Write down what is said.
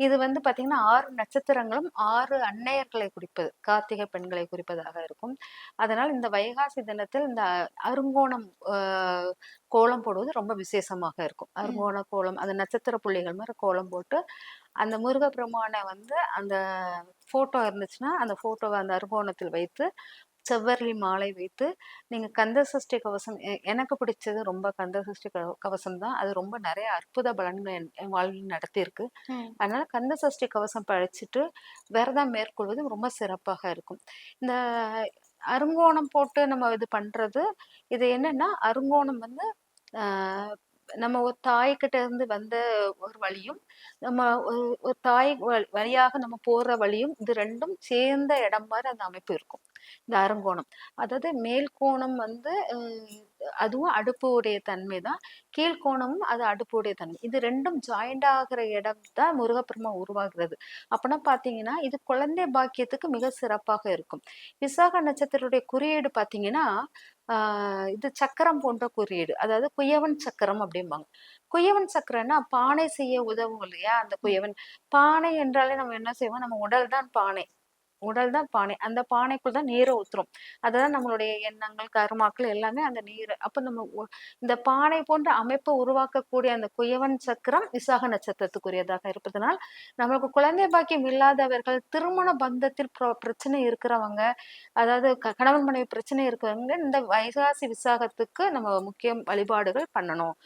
இது வந்து பாத்தீங்கன்னா ஆறு நட்சத்திரங்களும் ஆறு அன்னையர்களை குறிப்பது. கார்த்திகை பெண்களை குறிப்பதாக இருக்கும். அதனால் இந்த வைகாசி தினத்தில் இந்த அருங்கோணம் கோலம் போடுவது ரொம்ப விசேஷமாக இருக்கும். அருங்கோண கோலம் அந்த நட்சத்திர புள்ளிகள் மாதிரி கோலம் போட்டு அந்த முருகப்பெருமானை வந்து அந்த போட்டோ இருந்துச்சுன்னா அந்த போட்டோவை அந்த அருங்கோணத்தில் வைத்து செவ்வரளி மாலை வைத்து நீங்க கந்த சஷ்டி கவசம் எனக்கு பிடிச்சது ரொம்ப கந்த சஷ்டி கவ- கவசம் தான். அது ரொம்ப நிறைய அற்புத பலன்களை என் வாழ்வில் நடத்தியிருக்கு. அதனால கந்த சஷ்டி கவசம் படிச்சுட்டு விரதம் மேற்கொள்வது ரொம்ப சிறப்பாக இருக்கும். இந்த அருங்கோணம் போட்டு நம்ம இது பண்றது இது என்னன்னா அருங்கோணம் வந்து நம்ம ஒரு தாய்கிட்ட இருந்து வந்த ஒரு வழியும் நம்ம ஒரு ஒரு தாய் வ- வழியாக நம்ம போற வழியும் இது ரெண்டும் சேர்ந்த இடம் மாதிரி அந்த அமைப்பு இருக்கும். இந்த அருங்கோணம். அதாவது மேல் கோணம் வந்து அதுவும் அடுப்பு உடைய தன்மை தான். கீழ்கோணமும் அது அடுப்பு உடைய தன்மை. இது ரெண்டும் ஜாயிண்ட் ஆகிற இடம் தான் முருகப்பெருமா உருவாகிறது அப்படின்னா பார்த்தீங்கன்னா இது குழந்தை பாக்கியத்துக்கு மிக சிறப்பாக இருக்கும். விசாக நட்சத்திரத்துடைய குறியீடு பார்த்தீங்கன்னா இது சக்கரம் போன்ற குறியீடு. அதாவது குயவன் சக்கரம் அப்படிம்பாங்க. குயவன் சக்கரம்னா பானை செய்ய உதவும் இல்லையா? அந்த குயவன். பானை என்றாலே நம்ம என்ன செய்வோம்? நம்ம உடல் தான் பானை. உடல் தான் பானை. அந்த பானைக்குள் தான் நீரை ஊத்துறோம். அதுதான் நம்மளுடைய எண்ணங்கள் கருமாக்கள் எல்லாமே அந்த நீர். அப்ப நம்ம இந்த பானை போன்ற அமைப்பை உருவாக்கக்கூடிய அந்த குயவன் சக்கரம் விசாக நட்சத்திரத்துக்குரியதாக இருப்பதனால் நம்மளுக்கு குழந்தை பாக்கியம் இல்லாதவர்கள் திருமண பந்தத்தில் பிரச்சனை இருக்கிறவங்க அதாவது க- கணவன் மனைவி பிரச்சனை இருக்கிறவங்க இந்த வைகாசி விசாகத்துக்கு நம்ம முக்கிய வழிபாடுகள் பண்ணணும்.